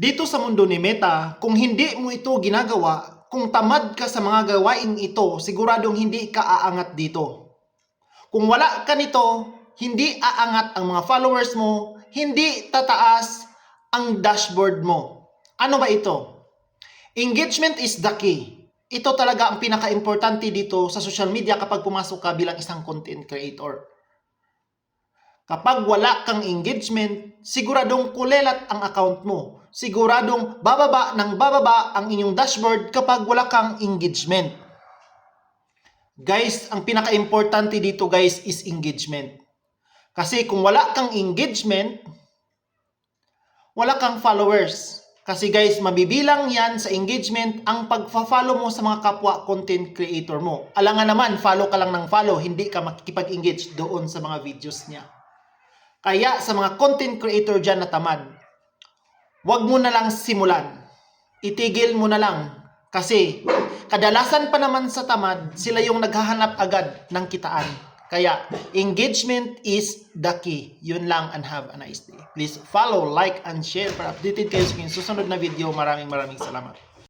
Dito sa mundo ni Meta, kung hindi mo ito ginagawa, kung tamad ka sa mga gawain ito, siguradong hindi ka aangat dito. Kung wala ka nito, hindi aangat ang mga followers mo, hindi tataas ang dashboard mo. Ano ba ito? Engagement is the key. Ito talaga ang pinaka-importante dito sa social media kapag pumasok ka bilang isang content creator. Kapag wala kang engagement, siguradong kulelat ang account mo. Siguradong bababa ng bababa ang inyong dashboard kapag wala kang engagement. Guys, ang pinaka-importante dito guys is engagement. Kasi kung wala kang engagement, wala kang followers. Kasi guys, mabibilang yan sa engagement ang pagfa-follow mo sa mga kapwa content creator mo. Alangan naman, follow ka lang ng follow, hindi ka makikipag-engage doon sa mga videos niya. Kaya sa mga content creator dyan na tamad, wag mo na lang simulan. Itigil mo na lang. Kasi kadalasan pa naman sa tamad, sila yung naghahanap agad ng kitaan. Kaya engagement is the key. Yun lang and have a nice day. Please follow, like, and share para updated kayo sa susunod na video. Maraming maraming salamat.